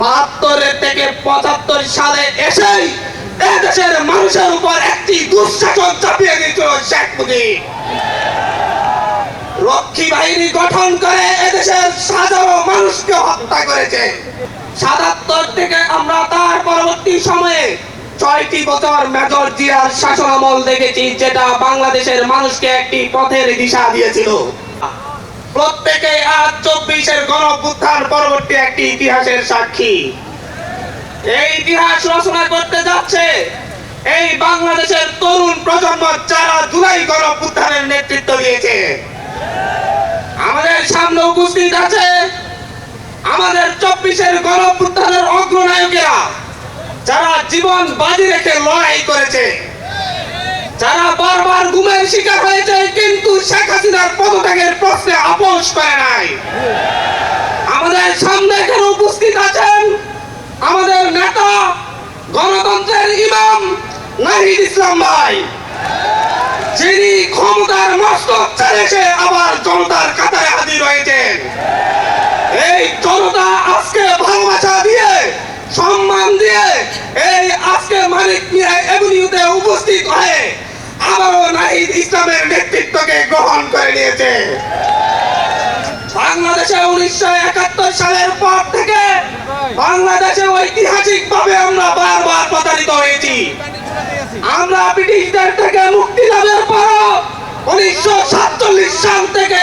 বাহাত্তরের থেকে পঁচাত্তর সালে এসেই দেশের মানুষের উপর একটি দুঃশাসন চাপিয়ে দিয়েছিল শেখ মুজিব। রক্ষী বাহিনী গঠন করে এদেশের মানুষকে হত্যা করেছে। সাতাত্তর থেকে আমরা তার পরবর্তী সময়ে ছয়টি বছর মেজর জিয়ার শাসন আমল দেখেছি, যেটা বাংলাদেশের মানুষকে একটি পথের দিশা দিয়েছিল। প্রত্যেকে আজ চব্বিশের গণ পরবর্তী একটি ইতিহাসের সাক্ষী। এই ইতিহাস রচনা করতে যাচ্ছে এই বাংলাদেশের তরুণ প্রজন্ম যারা জুলাই গণ নেতৃত্ব দিয়েছে। আমাদের সামনে উপস্থিত আছে আমাদের চব্বিশের গণপুত্থানের অগ্রনায়কেরা, যারা জীবন বাজি রেখে লড়াই করেছে। যারা বারবার গুমের শিকার হয়েছে, কিন্তু শেখ হাসিনার পদত্যাগের আপোষ করে নাই। আমাদের সামনে এখানে উপস্থিত আছেন আমাদের নেতা, গণতন্ত্রের ইমাম নাহিদ ইসলাম ভাই। যিনি ক্ষমতার মস্তক ছেড়েছে, আবার জনতার কাতারে হাজির হয়েছেন। এই জনতা আজকে ভালোবাসা দিয়ে, সম্মান দিয়ে, এই আজকে মানিক মিয়া এভিনিউতে উপস্থিত হয়ে আবারও নাহিদ ইসলামের নেতৃত্বকে গ্রহণ করে নিয়েছে। বাংলাদেশে উনিশশো একাত্তর সালের পর থেকে বাংলাদেশে ঐতিহাসিক ভাবে আমরা বারবার প্রতারিত হয়েছি। আমরা ব্রিটিশদের থেকে মুক্তি লাভের পর উনিশশো সাতচল্লিশ সাল থেকে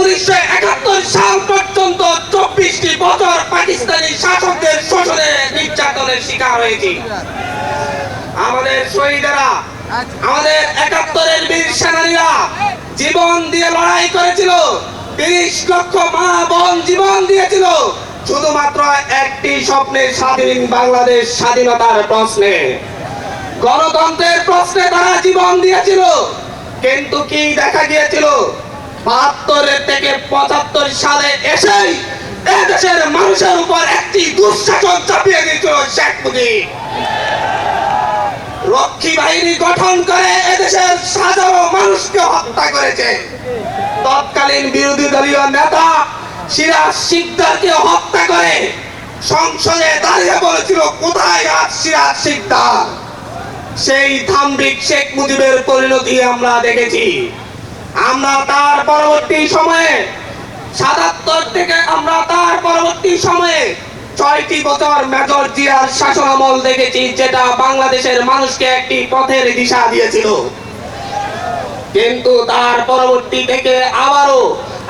উনিশশো একাত্তর সাল চব্বিশটি বছর পাকিস্তানি শাসকদের শিকার হয়েছি। আমাদের আমাদের একাত্তরের জীবন দিয়ে লড়াই করেছিল। তিরিশ লক্ষ মা বোন জীবন দিয়েছিল। শুধুমাত্র একটি স্বপ্নের স্বাধীন বাংলাদেশ স্বাধীনতার প্রশ্নে। গণতন্ত্রের প্রশ্নে তারা জীবন দিয়েছিল। কিন্তু কি দেখা গিয়েছিল? বাহাত্তরের থেকে পঁচাত্তর সালে এসেই দেশের মানুষের উপর একটি দুঃশাসন চাপিয়ে দিয়েছিল শেখ মুজিব। রক্ষী বাহিনী গঠন করে এদেশের হাজারো মানুষকে হত্যা করেছে। তৎকালীন বিরোধী দলীয় নেতা সিরাজ শিকদারকে হত্যা করে সংসদে দাঁড়িয়ে বলেছিল, কোথায় আজ সিরাজ শিকদার? সেই ধাম্বিক শেখ মুজিবের পরিণতি আমরা দেখেছি। আমরা তার পরবর্তী সময়ে সাতাত্তর থেকে আমরা তার পরবর্তী সময়ে ছয়টি বছর মেজর জিয়ার শাসন আমল দেখেছি, যেটা বাংলাদেশের মানুষকে একটি পথের দিশা দিয়েছিল। কিন্তু তার পরবর্তী থেকে আবারও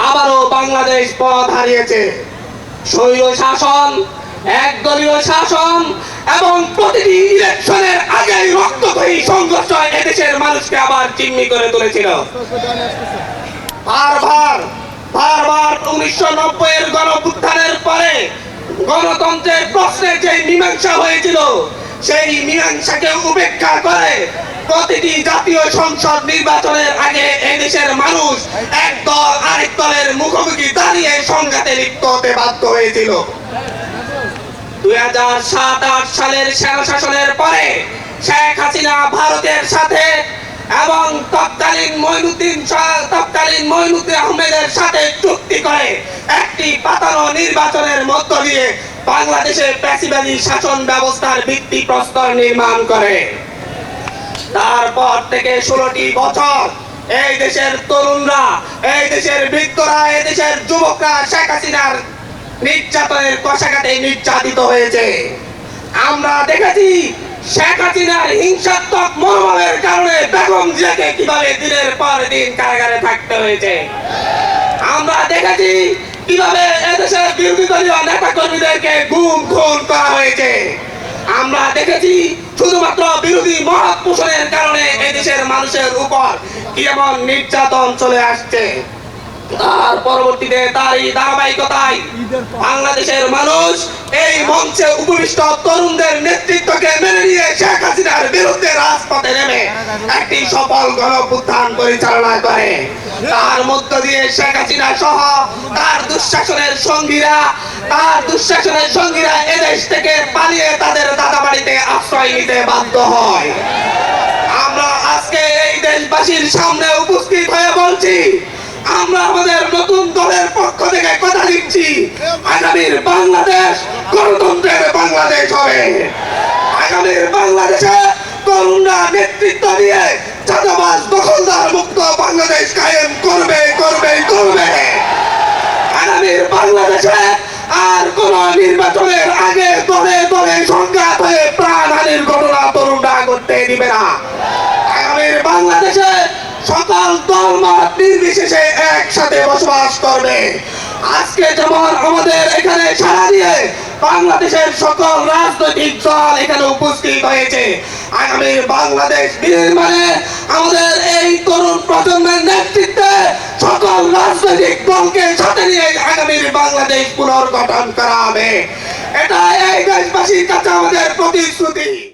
আবারও বাংলাদেশ পথ হারিয়েছে। স্বৈর শাসন, একদলীয় শাসন এবং প্রতিটি ইলেকশনের আগেই রক্তক্ষয়ী সংঘর্ষ এদেশের মানুষকে আবার চিহ্নি করে তুলেছিল। বারবার বারবার উনিশশো নব্বই এর গণপুত্থানের পরে গণতন্ত্রের প্রশ্নে যে মীমাংসা হয়েছিল, সেই মীমাংসাকে উপেক্ষা করে প্রতিটি জাতীয় সংসদ নির্বাচনের আগে এই দেশের মানুষ এক দল আরেক দলের মুখোমুখি দাঁড়িয়ে সংঘাতে লিপ্ত হতে বাধ্য হয়েছিল। দুই হাজার সাত, আট সালের সেনা শাসনের পরে শেখ হাসিনা ভারতের সাথে এবং তৎকালীন মইনুদ্দিন তৎকালীন মইনুদ্দিন আহমেদের সাথে চুক্তি করে একটি পাতানো নির্বাচনের মধ্য দিয়ে বাংলাদেশের প্যাসিবাদী শাসন ব্যবস্থার ভিত্তি প্রস্তর নির্মাণ করে। তারপর থেকে ষোলোটি বছর এই দেশের তরুণরা, এই দেশের বৃদ্ধরা, এই দেশের যুবকরা শেখ হাসিনার নির্যাতনের কষাঘাতে নির্যাতিত হয়েছে। আমরা দেখেছি শেখ হাসিনার হিংসাত্মক মনোভাবের কারণে বেগম জিয়াকে কীভাবে দিনের পর দিন কারাগারে থাকতে হয়েছে। আমরা দেখেছি কীভাবে এদেশের বিরোধী দলীয় নেতা কর্মীদেরকে গুম খুন করা হয়েছে। আমরা দেখেছি শুধুমাত্র বিরোধী মহৎ পোষণের কারণে এদেশের মানুষের উপর কি এমন নির্যাতন চলে আসছে। তার পরবর্তীতে তারই ধারাবাহিকতায় বাংলাদেশের মানুষ এই মঞ্চে উপবিষ্ট তরুণদের নেতৃত্বকে মেনে নিয়ে শেখ হাসিনার বিরুদ্ধে রাজপথে নেমে একটি সফল গণপুত্থান পরিচালনা করে। তার মধ্য দিয়ে শেখ হাসিনা সহ তার দুঃশাসনের সঙ্গীরা, তার দুঃশাসনের সঙ্গীরা এদেশ আশ্রয় নিতে বাধ্য হয়। আমরা আজকে এই দেশবাসীর সামনে উপস্থিত হয়ে বলছি, আমরা আমাদের নতুন দলের পক্ষ থেকে কথা দিচ্ছি, আগামীর বাংলাদেশ গণতন্ত্রের বাংলাদেশ হবে। আগামীর বাংলাদেশে নেতৃত্ব দিয়ে দখলদার মুক্ত বাংলাদেশ কায়েম করবে করবে করবে। আগামীর বাংলাদেশে নির্বাচনের আগে দলে দলে সংঘাত হয়ে প্রাণহানির ঘটনা তরুণরা করতে দিবে না। আগামীর বাংলাদেশে সকল দল মত নির্বিশেষে একসাথে বসবাস করবে। আজকে যেমন আমাদের এখানে সারা দিয়ে বাংলাদেশের সকল রাজনৈতিক দল এখানে উপস্থিত হয়েছে আগামীর বাংলাদেশ নির্মাণে আমাদের এই তরুণ প্রজন্মের নেতৃত্বে সকল রাজনৈতিক দলকে সাথে নিয়ে আগামীর বাংলাদেশ পুনর্গঠন করা হবে। এটা এই দেশবাসীর কাছে আমাদের প্রতিশ্রুতি।